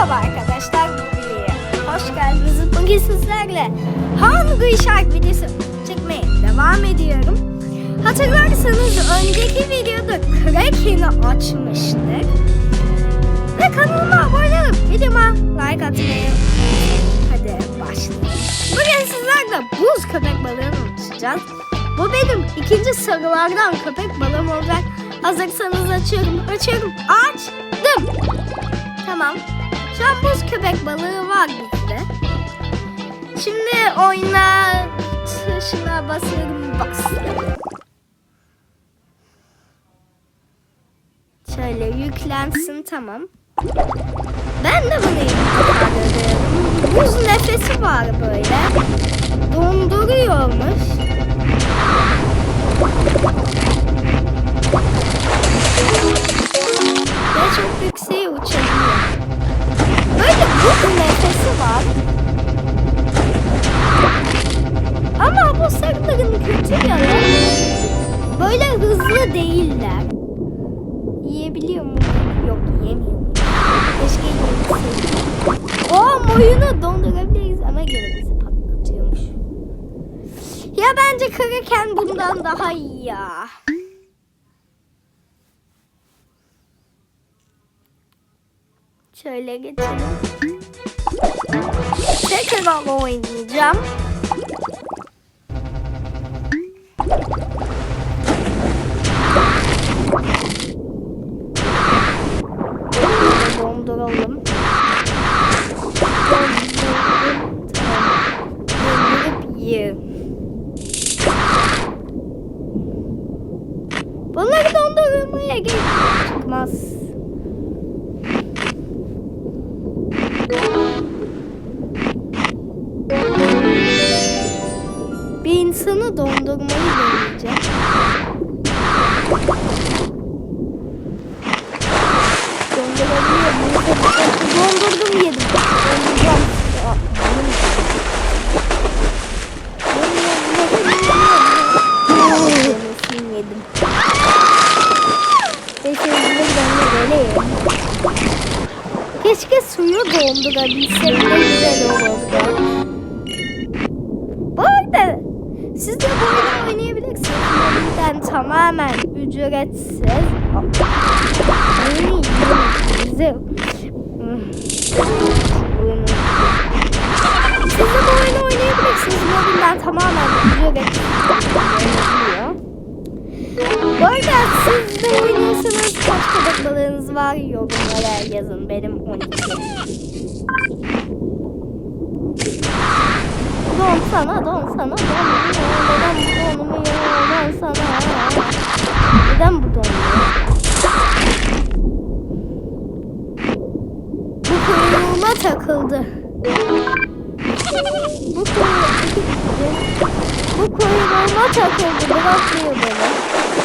Merhaba arkadaşlar bu videoya hoş geldiniz. Bugün sizlerle Hungry Shark videosu çekmeye devam ediyorum. Hatırlarsanız önceki videoda Kraken'i açmıştık. Ve kanalıma abone olup videoma like atmayı Hadi başlayalım. Bugün sizlerle buz köpek balığını açacağız. Bu benim ikinci sarılardan köpek balığım olacak. Hazırsanız açıyorum. Açıyorum. Açtım. Tamam. Şu an buz köpek balığı var bizde. Şimdi oyna tuşuna basıyorum. Bastım. Şöyle yüklensin tamam. Ben de bunu yapıyorum. Buz nefesi var böyle. Hızlı değiller. Yiyebiliyor mu? Yok yiyemiyor. Keşke yiyebilseydim. O oyunu dondurabiliriz ama gene bizi patlatıyormuş. Ya bence Kraken bundan daha iyi ya. Şöyle geçelim. Tekrar oynayacağım. Donduralım. Donduralım. Yiyelim. Bunları dondurmaya gerek çıkmaz. İnsanı dondurmayı deneyeceğim. Dondurdum yedim. Donduracağım. Yedim. Neyse buradan da böyle yerim. Keşke suyu dondurabilsem de güzel olurdu. Bu arada siz de bu oyunu oynayabilirsiniz. Mobilden tamamen ücretsiz. Oyunu. Siz de bu oyunu oynayabilirsiniz. Mobilden tamamen oynanabiliyor. Bu arada siz de oynuyorsanız kaç köpek balığınız var yorumlara yazın. Benim 12. Don sana, don sana, don Neden bu donmuyor? Don sana. Neden bu donmuyor? Bu kuyruğuma takıldı. Bu kuyruğuma, bu kuyruğuma takıldı. Bırakmıyor beni.